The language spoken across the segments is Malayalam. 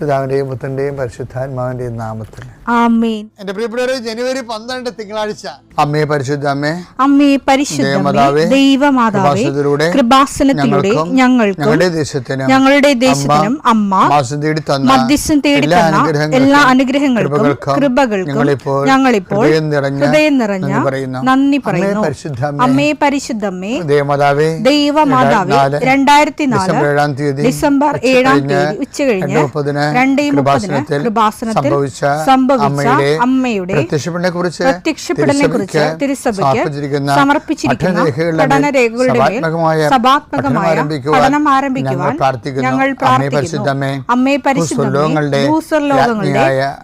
പിതാവിന്റെയും പുത്രന്റെയും പരിശുദ്ധാത്മാവിന്റെയും നാമത്തിൽ. എന്റെ എന്റെ പ്രിയപ്പെട്ടവരെ ജനുവരി പന്ത്രണ്ട് തിങ്കളാഴ്ച. അമ്മേ പരിശുദ്ധ അമ്മേ അമ്മേ പരിശുദ്ധ ദേവമാതാവേ, ദൈവമാതാവേ കൃപാസനത്തിലൂടെ ഞങ്ങൾക്ക് ഞങ്ങളുടെ ദേശത്തിനും ഞങ്ങളുടെ ദേശത്തിനും അമ്മ മാസം തേടി തന്ന മധ്യസ്ഥം തേടി എല്ലാ തന്ന അനുഗ്രഹങ്ങൾക്കും, എല്ലാ അനുഗ്രഹങ്ങൾക്കും കൃപകൾക്കും ഞങ്ങളിപ്പോൾ ഞങ്ങളിപ്പോൾ ഹൃദയം നിറഞ്ഞ നന്ദി പറയുന്നു. അമ്മേ പരിശുദ്ധ അമ്മേ, ദൈവമാതാവേ പരിശുദ്ധമ്മേ ദേവമാതാവേ ദൈവമാതാവേ രണ്ടായിരത്തി നാല് ഡിസംബർ ഏഴാം തീയതി ഉച്ച കഴിഞ്ഞ് കൃപാസനത്തിൽ സംഭവിച്ച അമ്മയുടെ അമ്മയുടെ പ്രത്യക്ഷപ്പെടനെ കുറിച്ച് കുറിച്ച് തിരുസഭയ്ക്ക് സമർപ്പിച്ചിരിക്കുന്ന പഠനരേഖകളുടെ സഭാത്മകമായ പഠനം ആരംഭിക്കുവാൻ ഞങ്ങൾ പ്രാർത്ഥിക്കുന്നു. അമ്മേ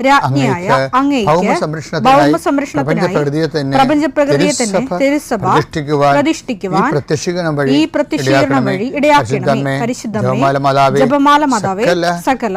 രാജ്ഞിയായ അങ്ങേക്ക് തന്നെ തിരുസഭ പ്രതിഷ്ഠിക്കുവാൻ ഈ പ്രത്യക്ഷീകരണം വഴി ഇടയാക്കണമേ. പരിശുദ്ധമേ ജപമാല മാതാവേ സകല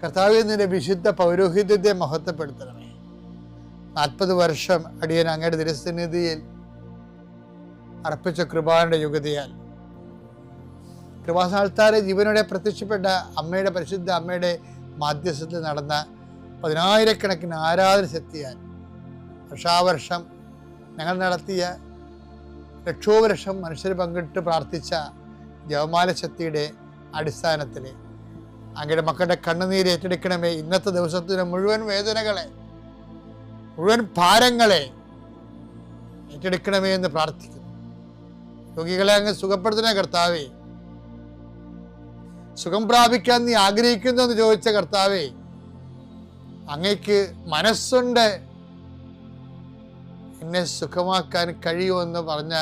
കർത്താവെ നിന്റെ വിശുദ്ധ പൗരോഹിത്യത്തെ മഹത്വപ്പെടുത്തണമേ. നാൽപ്പത് വർഷം അടിയൻ അങ്ങയുടെ തിരുസന്നിധിയിൽ അർപ്പിച്ച കൃപാനയുടെ യുഗതിയാൽ കൃപാസാൽത്താരെ ജീവനോടെ പ്രത്യക്ഷപ്പെട്ട അമ്മയുടെ പരിശുദ്ധ അമ്മയുടെ മാധ്യസ്ഥത്തിൽ നടന്ന പതിനായിരക്കണക്കിന് ആരാധന ശക്തിയാൽ വർഷാവർഷം ഞങ്ങൾ നടത്തിയ ലക്ഷോപലക്ഷം മനുഷ്യർ പങ്കിട്ട് പ്രാർത്ഥിച്ച ജവമാല ശക്തിയുടെ അടിസ്ഥാനത്തിൽ അങ്ങയുടെ മക്കളുടെ കണ്ണുനീര് ഏറ്റെടുക്കണമേ. ഇന്നത്തെ ദിവസത്തിന് മുഴുവൻ വേദനകളെ മുഴുവൻ ഭാരങ്ങളെ ഏറ്റെടുക്കണമേ എന്ന് പ്രാർത്ഥിക്കുന്നു. രോഗികളെ അങ്ങ് സുഖപ്പെടുത്തുന്ന കർത്താവേ. സുഖം പ്രാപിക്കാൻ നീ ആഗ്രഹിക്കുന്നു എന്ന് ചോദിച്ച കർത്താവേ അങ്ങയ്ക്ക് മനസ്സുണ്ട്. എന്നെ സുഖമാക്കാൻ കഴിയുമെന്ന് പറഞ്ഞ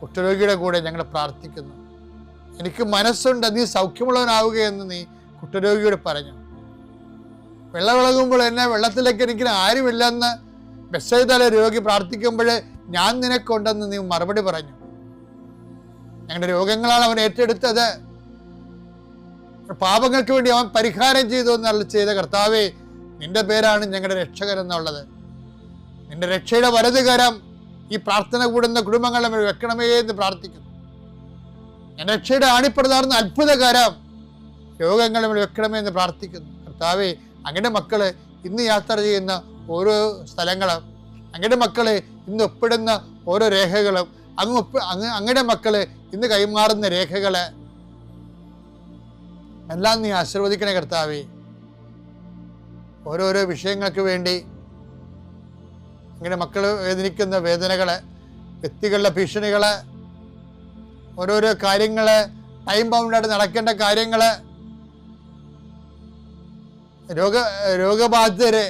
കുട്ടരോഗിയുടെ കൂടെ ഞങ്ങൾ പ്രാർത്ഥിക്കുന്നു. എനിക്ക് മനസ്സുണ്ട് നീ സൗഖ്യമുള്ളവനാവുകയെന്ന് നീ കുട്ടരോഗിയോട് പറഞ്ഞു. വെള്ളമിളകുമ്പോൾ എന്നെ വെള്ളത്തിലേക്ക് എനിക്ക് ആരുമില്ലെന്ന് ബെസ്സൈതല രോഗി പ്രാർത്ഥിക്കുമ്പോൾ ഞാൻ നിനക്കുണ്ടെന്ന് നീ മറുപടി പറഞ്ഞു. ഞങ്ങളുടെ രോഗങ്ങളാണ് അവൻ ഏറ്റെടുത്തത്. പാപങ്ങൾക്ക് വേണ്ടി അവൻ പരിഹാരം ചെയ്തു എന്നല്ല ചെയ്ത കർത്താവേ നിന്റെ പേരാണ് ഞങ്ങളുടെ രക്ഷകൻ എന്നുള്ളത്. നിന്റെ രക്ഷയുടെ വലതുകരം ഈ പ്രാർത്ഥന കൂടുന്ന കുടുംബങ്ങളെ വെക്കണമേ എന്ന് പ്രാർത്ഥിക്കുന്നു. എന്റെ രക്ഷയുടെ ആണിപ്രതാർന്ന അത്ഭുതകരം രോഗങ്ങൾ മേൽ വെക്കണമേ എന്ന് പ്രാർത്ഥിക്കുന്നു. കർത്താവെ അങ്ങയുടെ മക്കൾ ഇന്ന് യാത്ര ചെയ്യുന്ന ഓരോ സ്ഥലങ്ങളും അങ്ങയുടെ മക്കൾ ഇന്ന് ഒപ്പിടുന്ന ഓരോ രേഖകളും അങ്ങ് ഒപ്പ് അങ്ങ് അങ്ങയുടെ മക്കൾ ഇന്ന് കൈമാറുന്ന രേഖകൾ എല്ലാം നീ ആശീർവദിക്കണേ കർത്താവേ. ഓരോരോ വിഷയങ്ങൾക്ക് വേണ്ടി ഇങ്ങനെ മക്കൾ വേദനിക്കുന്ന വേദനകളെ വ്യക്തികളുടെ ഭീഷണികൾ ഓരോരോ കാര്യങ്ങൾ ടൈം ബൗണ്ടായിട്ട് നടക്കേണ്ട കാര്യങ്ങൾ. രോഗ രോഗബാധിതരെ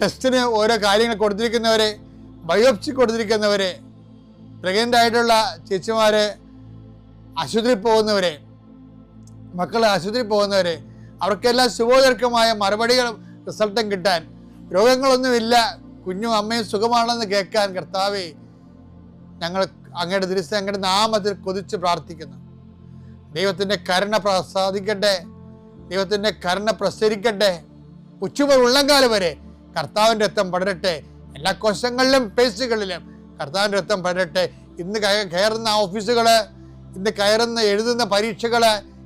ടെസ്റ്റിന് ഓരോ കാര്യങ്ങൾ കൊടുത്തിരിക്കുന്നവരെ ബയോപ്സി കൊടുത്തിരിക്കുന്നവരെ പ്രഗ്നന്റ് ആയിട്ടുള്ള ചേച്ചിമാരെ ആശുപത്രിയിൽ പോകുന്നവരെ മക്കൾ ആശുപത്രിയിൽ പോകുന്നവരെ അവർക്കെല്ലാം ശുഭോദർക്കമായ മറുപടികളും റിസൾട്ടും കിട്ടാൻ. രോഗങ്ങളൊന്നുമില്ല. കുഞ്ഞും അമ്മയും സുഖമാണെന്ന് കേൾക്കാൻ കർത്താവേ ഞങ്ങൾ അങ്ങയുടെ ദൃശ്യം അങ്ങയുടെ നാമത്തിൽ കൊതിച്ച് പ്രാർത്ഥിക്കുന്നു. ദൈവത്തിന്റെ കരുണ പ്രസാദിക്കട്ടെ. ദൈവത്തിന്റെ കരുണ പ്രസരിക്കട്ടെ. ഉച്ചുമുതൽ ഉള്ളങ്കാലം വരെ കർത്താവിന്റെ രക്തം പടരട്ടെ. എല്ലാ കോശങ്ങളിലും പേശുകളിലും കർത്താവിന്റെ രക്തം പടരട്ടെ. ഇന്ന് കയറുന്ന ഓഫീസുകൾ ഇന്ന് കയറുന്ന എഴുതുന്ന പരീക്ഷകൾ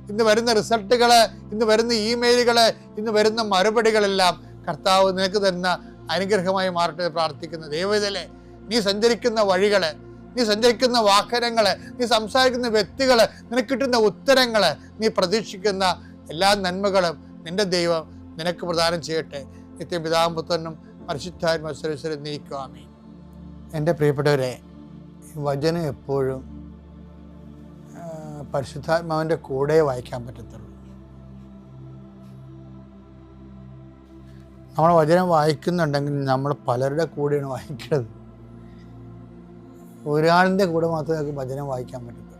ഇന്ന് വരുന്ന റിസൾട്ടുകൾ ഇന്ന് വരുന്ന ഇമെയിലുകൾ ഇന്ന് വരുന്ന മറുപടികളെല്ലാം കർത്താവ് നിനക്ക് തരുന്ന അനുഗ്രഹമായി മാറട്ടെ പ്രാർത്ഥിക്കുന്നു. ദൈവത്തിലെ നീ സഞ്ചരിക്കുന്ന വഴികൾ നീ സഞ്ചരിക്കുന്ന വാഹനങ്ങൾ നീ സംസാരിക്കുന്ന വ്യക്തികളെ നിനക്ക് കിട്ടുന്ന ഉത്തരങ്ങളെ നീ പ്രതീക്ഷിക്കുന്ന എല്ലാ നന്മകളും നിന്റെ ദൈവം നിനക്ക് പ്രദാനം ചെയ്യട്ടെ. നിത്യപിതാവും പുത്രനും പരിശുദ്ധാത്മ മത്സരസ്വരം നീക്കുവാമേ എന്റെ പ്രിയപ്പെട്ടവരെ വചനം എപ്പോഴും പരിശുദ്ധാത്മാവിന്റെ കൂടെ വായിക്കാൻ പറ്റത്തുള്ളൂ. നമ്മൾ വചനം വായിക്കുന്നുണ്ടെങ്കിൽ നമ്മൾ പലരുടെ കൂടെയാണ് വായിക്കുന്നത്. ഒരാളിന്റെ കൂടെ മാത്രമേ നമുക്ക് ഭജനം വായിക്കാൻ പറ്റത്തുള്ളൂ.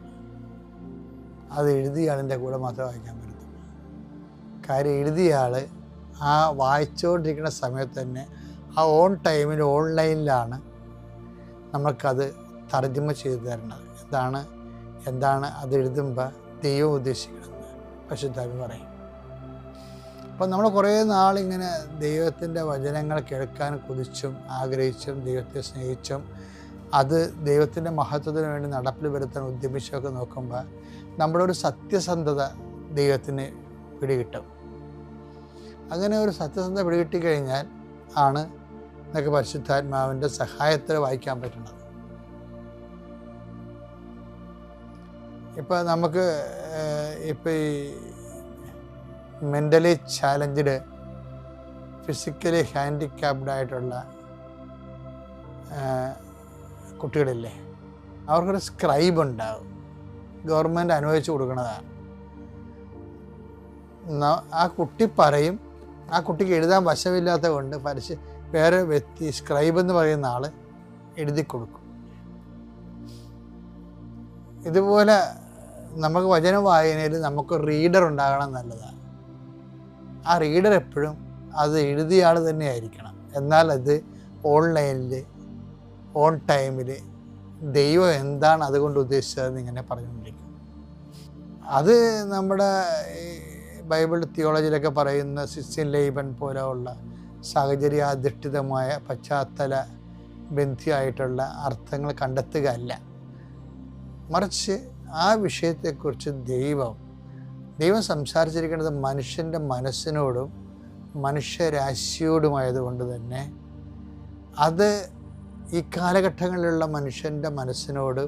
അത് എഴുതിയ ആളിന്റെ കൂടെ മാത്രമേ വായിക്കാൻ പറ്റത്തുള്ളൂ. കാര്യം എഴുതിയ ആൾ ആ വായിച്ചുകൊണ്ടിരിക്കുന്ന സമയത്ത് തന്നെ ആ ഓൺ ടൈമിൽ ഓൺലൈനിലാണ് നമുക്കത് തർജമ ചെയ്തു തരുന്നത്. എന്താണ്? എന്താണ് അത് എഴുതുമ്പോൾ ദൈവം ഉദ്ദേശിക്കുന്നത്? പശുദ്ധാമി പറയും. അപ്പം നമ്മൾ കുറേ നാളിങ്ങനെ ദൈവത്തിന്റെ വചനങ്ങൾ കേൾക്കാൻ കൊതിച്ചും ആഗ്രഹിച്ചും ദൈവത്തെ സ്നേഹിച്ചും അത് ദൈവത്തിന്റെ മഹത്വത്തിന് വേണ്ടി നടപ്പിൽ വരുത്താൻ ഉദ്യമിച്ചൊക്കെ നോക്കുമ്പോൾ നമ്മുടെ ഒരു സത്യസന്ധത ദൈവത്തിന് പിടികിട്ടും. അങ്ങനെ ഒരു സത്യസന്ധത പിടികിട്ടി കഴിഞ്ഞാൽ ആണ് എന്നൊക്കെ പരിശുദ്ധാത്മാവിന്റെ സഹായത്തിൽ വായിക്കാൻ പറ്റുന്നത്. ഇപ്പം നമുക്ക് ഇപ്പം ഈ മെന്റലി ചാലഞ്ച്ഡ് ഫിസിക്കലി ഹാൻഡിക്യാപ്ഡ് ആയിട്ടുള്ള കുട്ടികളില്ലേ? അവർക്കൊരു സ്ക്രൈബ് ഉണ്ടാവും. ഗവൺമെന്റ് അനുവദിച്ചു കൊടുക്കുന്നതാണ് ആ കുട്ടി പറയും ആ കുട്ടിക്ക് എഴുതാൻ വശമില്ലാത്ത കൊണ്ട് പരിശ വേറെ വ്യക്തി സ്ക്രൈബ് എന്ന് പറയുന്ന ആൾ എഴുതി കൊടുക്കും. ഇതുപോലെ നമുക്ക് വചന വായനയിൽ നമുക്ക് റീഡർ ഉണ്ടാകണം നല്ലതാണ് ആ റീഡർ എപ്പോഴും അത് എഴുതിയ ആൾ തന്നെ ആയിരിക്കണം എന്നാൽ അത് ഓൺലൈനിൽ ഓൺ ടൈമിൽ ദൈവം എന്താണ് അതുകൊണ്ട് ഉദ്ദേശിച്ചതെന്ന് ഇങ്ങനെ പറഞ്ഞുകൊണ്ടിരിക്കും. അത് നമ്മുടെ ബൈബിൾ തിയോളജിയിലൊക്കെ പറയുന്ന സിസ്റ്റിൻ ലൈബൻ പോലെയുള്ള സാഹചര്യാധിഷ്ഠിതമായ പശ്ചാത്തല ബന്ധിയായിട്ടുള്ള അർത്ഥങ്ങൾ കണ്ടെത്തുക അല്ല മറിച്ച് ആ വിഷയത്തെക്കുറിച്ച് ദൈവം ദൈവം സംസാരിച്ചിരിക്കുന്നത് മനുഷ്യന്റെ മനസ്സിനോടും മനുഷ്യരാശിയോടുമായതുകൊണ്ട് തന്നെ അത് ഈ കാലഘട്ടങ്ങളിലുള്ള മനുഷ്യന്റെ മനസ്സിനോട്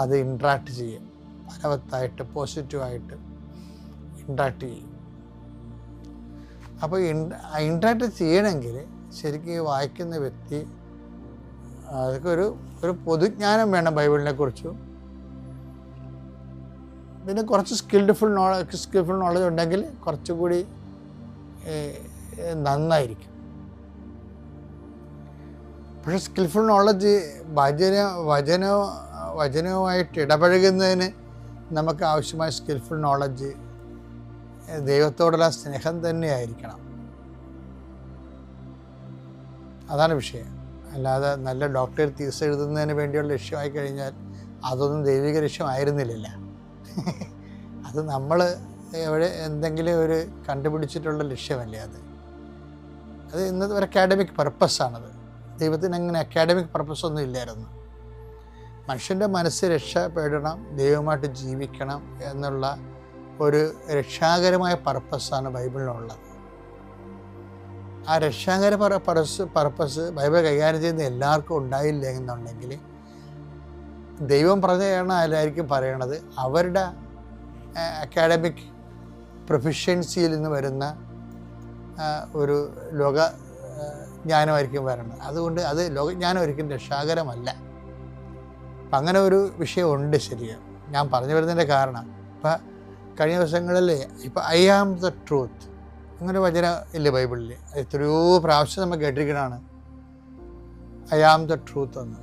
അത് ഇൻട്രാക്ട് ചെയ്യും. ഫലവത്തായിട്ട് പോസിറ്റീവായിട്ട് ഇൻട്രാക്ട് ചെയ്യും. അപ്പോൾ ഇൻട്രാക്ട് ചെയ്യണമെങ്കിൽ ശരിക്കും ഈ വായിക്കുന്ന വ്യക്തി അതൊക്കെ ഒരു ഒരു പൊതുജ്ഞാനം വേണം ബൈബിളിനെ കുറിച്ചും. പിന്നെ കുറച്ച് സ്കിൽഡ്ഫുൾ നോളജ് സ്കിൽഫുൾ നോളജ് ഉണ്ടെങ്കിൽ കുറച്ചുകൂടി നന്നായിരിക്കും. പക്ഷെ സ്കിൽഫുൾ നോളജ് വചന വചന വചനവുമായിട്ട് ഇടപഴകുന്നതിന് നമുക്ക് ആവശ്യമായ സ്കിൽഫുൾ നോളജ് ദൈവത്തോടുള്ള സ്നേഹം തന്നെയായിരിക്കണം. അതാണ് വിഷയം. അല്ലാതെ നല്ല ഡോക്ടർ തീസ് എഴുതുന്നതിന് വേണ്ടിയുള്ള ലക്ഷ്യമായി കഴിഞ്ഞാൽ അതൊന്നും ദൈവിക ലക്ഷ്യമായിരുന്നില്ല. അത് നമ്മൾ എവിടെ എന്തെങ്കിലും ഒരു കണ്ടുപിടിച്ചിട്ടുള്ള ലക്ഷ്യമല്ലേ അത്? അത് ഇന്നത്തെ ഒരു അക്കാഡമിക് പർപ്പസാണത് ദൈവത്തിന് അങ്ങനെ അക്കാഡമിക് പർപ്പസ് ഒന്നും ഇല്ലായിരുന്നു. മനുഷ്യന്റെ മനസ്സ് രക്ഷപ്പെടണം ദൈവമായിട്ട് ജീവിക്കണം എന്നുള്ള ഒരു രക്ഷാകരമായ പർപ്പസാണ് ബൈബിളിനുള്ളത്. ആ രക്ഷാകര പർപ്പസ് പർപ്പസ് ബൈബിൾ കൈകാര്യം ചെയ്യുന്ന എല്ലാവർക്കും ഉണ്ടായില്ല എന്നുണ്ടെങ്കിൽ ദൈവം പറഞ്ഞതാണ് അല്ലായിരിക്കും പറയണത്. അവരുടെ അക്കാഡമിക് പ്രൊഫിഷ്യൻസിയിൽ നിന്ന് വരുന്ന ഒരു ലോക ജ്ഞാനമായിരിക്കും വരണം. അതുകൊണ്ട് അത് ലോകജ്ഞാനം ഒരിക്കലും രക്ഷാകരമല്ല. അപ്പം അങ്ങനെ ഒരു വിഷയമുണ്ട് ശരിയാണ് ഞാൻ പറഞ്ഞു വരുന്നതിന്റെ കാരണം ഇപ്പം കഴിഞ്ഞ ദിവസങ്ങളിൽ ഇപ്പം ഐ ആം ദ ട്രൂത്ത് അങ്ങനെ വചന ഇല്ല ബൈബിളിൽ എത്രയോ പ്രാവശ്യം നമ്മൾ കേട്ടിരിക്കണാണ് ഐ ആം ദ ട്രൂത്ത് എന്ന്.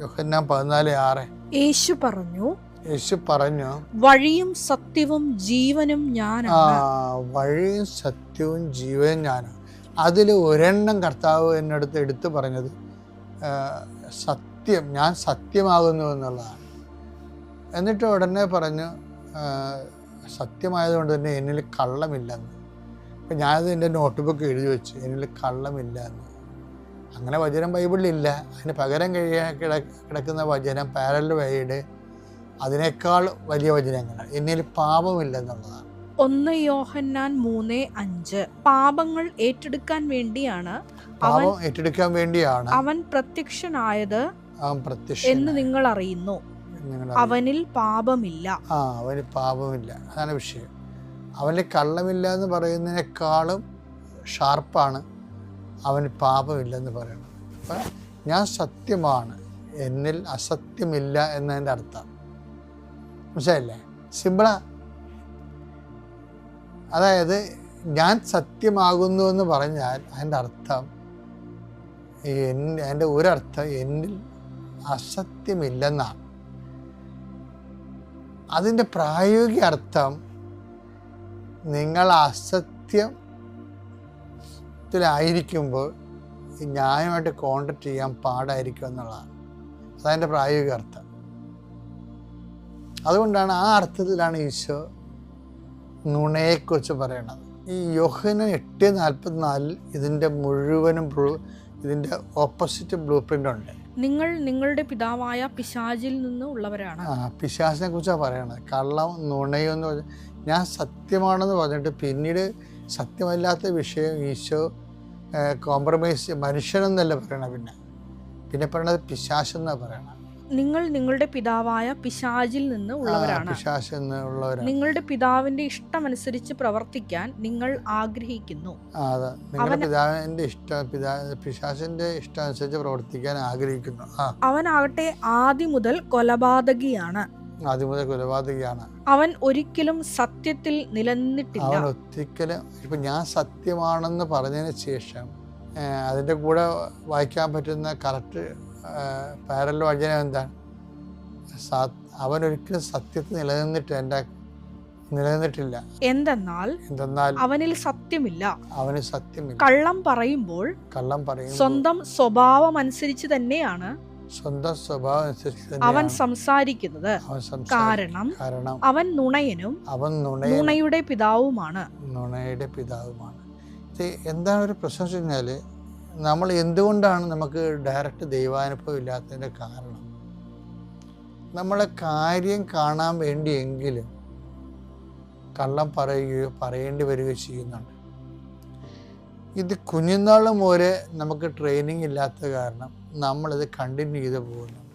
യോഹന്നാൻ പതിനാല് ആറ്. യേശു പറഞ്ഞു യേശു പറഞ്ഞു വഴിയും സത്യവും ജീവനും ആ ഞാനാണ് വഴിയും സത്യവും ജീവനും ഞാനും അതിൽ ഒരെണ്ണം കർത്താവ് എന്നടുത്ത് എടുത്തു പറഞ്ഞത് സത്യം ഞാൻ സത്യമാകുന്നു എന്നുള്ളതാണ്. എന്നിട്ട് ഉടനെ പറഞ്ഞു സത്യമായതുകൊണ്ട് തന്നെ എന്നിൽ കള്ളമില്ലെന്ന്. അപ്പം ഞാനത് എന്റെ നോട്ട് ബുക്ക് എഴുതി വെച്ചു എന്നിൽ കള്ളമില്ല എന്ന് അങ്ങനെ വചനം ബൈബിളിലില്ല അതിന് പകരം കഴിയാൻ കിട കിടക്കുന്ന വചനം പാരൽ വൈഡ് അതിനേക്കാൾ വലിയ വചനങ്ങൾ എന്നിൽ പാപമില്ലെന്നുള്ളതാണ്. ഒന്ന് യോഹന്നാൻ മൂന്ന് അഞ്ച്. പാപങ്ങൾ ഏറ്റെടുക്കാൻ വേണ്ടിയാണ് പാപം ഏറ്റെടുക്കാൻ വേണ്ടിയാണ് അവൻ പ്രത്യക്ഷനായത് എന്ന് നിങ്ങൾ അറിയുന്നു. അവനിൽ പാപമില്ല. ആ അവന് പാപമില്ല. അതാണ് വിഷയം. അവന് കള്ളമില്ല എന്ന് പറയുന്നതിനേക്കാളും ഷാർപ്പാണ് അവന് പാപമില്ലെന്ന് പറയുന്നത്. അപ്പം ഞാൻ സത്യമാണ്. എന്നിൽ അസത്യമില്ല എന്നതിന്റെ അർത്ഥം. മനസ്സിലായില്ലേ? സിമ്പിളാ. അതായത് ഞാൻ സത്യമാകുന്നു എന്ന് പറഞ്ഞാൽ അതിന്റെ അർത്ഥം എൻ- അതിന്റെ ഒരർത്ഥം എന്നിൽ അസത്യമില്ലെന്നാണ്. അതിന്റെ പ്രായോഗിക അർത്ഥം നിങ്ങൾ അസത്യത്തിലായിരിക്കുമ്പോൾ ന്യായമായിട്ട് കോണ്ടാക്ട് ചെയ്യാൻ പാടായിരിക്കും എന്നുള്ളതാണ്. അതതിന്റെ പ്രായോഗിക അർത്ഥം. അതുകൊണ്ടാണ് ആ അർത്ഥത്തിലാണ് ഈശോ നുണയെക്കുറിച്ച് പറയണത്. ഈ യോഹന എട്ട് നാൽപ്പത്തിനാലിൽ ഇതിന്റെ മുഴുവനും ബ്ലൂ- ഇതിന്റെ ഓപ്പോസിറ്റ് ബ്ലൂ പ്രിന്റ് ഉണ്ട്. നിങ്ങൾ നിങ്ങളുടെ പിതാവായ പിശാചിൽ നിന്ന് ഉള്ളവരാണ്. ആ പിശാചിനെ കുറിച്ചാണ് പറയണത്. കള്ളം നുണയെന്ന് പറഞ്ഞ ഞാൻ സത്യമാണെന്ന് പറഞ്ഞിട്ട് പിന്നീട് സത്യമല്ലാത്ത വിഷയം ഈശോ കോംപ്രമൈസ് മനുഷ്യനെന്നല്ല പറയണത് പിന്നെ. പിന്നെ പറയണത് പിശാശെന്നാണ് പറയണത്. നിങ്ങൾ നിങ്ങളുടെ പിതാവായ പിശാചിൽ നിന്ന് ഉള്ളവരാണ്. നിങ്ങളുടെ പിതാവിന്റെ ഇഷ്ടമനുസരിച്ച് പ്രവർത്തിക്കാൻ നിങ്ങൾ ആഗ്രഹിക്കുന്നു. ആ അതെ. നിങ്ങളുടെ അവന് പിതാവിന്റെ ഇഷ്ടം പിതാ അനുസരിച്ച് പ്രവർത്തിക്കാൻ ആഗ്രഹിക്കുന്നു. അവനാകട്ടെ ആദ്യം മുതൽ കൊലപാതകിയാണ്. ആദ്യം മുതൽ കൊലപാതകയാണ്. അവൻ ഒരിക്കലും സത്യത്തിൽ നിലനിന്നിട്ടില്ല. അവൻ ഒരിക്കലും ഇപ്പൊ ഞാൻ സത്യമാണെന്ന് പറഞ്ഞതിന് ശേഷം അതിന്റെ കൂടെ വായിക്കാൻ പറ്റുന്ന കറക്റ്റ് പാരൽ വചനം എന്താണ്? ഒരിക്കലും സത്യത്തിൽ നിലനിന്നിട്ട് എന്റെ നിലനിന്നിട്ടില്ല. എന്തെന്നാൽ എന്തെന്നാൽ അവനിൽ സത്യമില്ല. അവന് സത്യമില്ല. കള്ളം പറയുമ്പോൾ കള്ളം പറയും സ്വന്തം സ്വഭാവം അനുസരിച്ച് തന്നെയാണ് സ്വന്തം സ്വഭാവം അനുസരിച്ച് അവൻ സംസാരിക്കുന്നത്. കാരണം കാരണം അവൻ നുണയനും അവൻ നുണയുടെ പിതാവുമാണ്. നുണയുടെ പിതാവുമാണ്. എന്താണ് ഒരു പ്രശ്നം വെച്ചാൽ നമ്മൾ എന്തുകൊണ്ടാണ് നമുക്ക് ഡയറക്റ്റ് ദൈവാനുഭവം ഇല്ലാത്തതിന്റെ കാരണം? നമ്മളെ കാര്യം കാണാൻ വേണ്ടിയെങ്കിലും കള്ളം പറയുകയോ പറയേണ്ടി വരികയോ ചെയ്യുന്നുണ്ട്. ഇത് കുഞ്ഞുനാളും മുതലേ നമുക്ക് ട്രെയിനിങ് ഇല്ലാത്ത കാരണം നമ്മളിത് കണ്ടിന്യൂ ചെയ്ത് പോകുന്നു.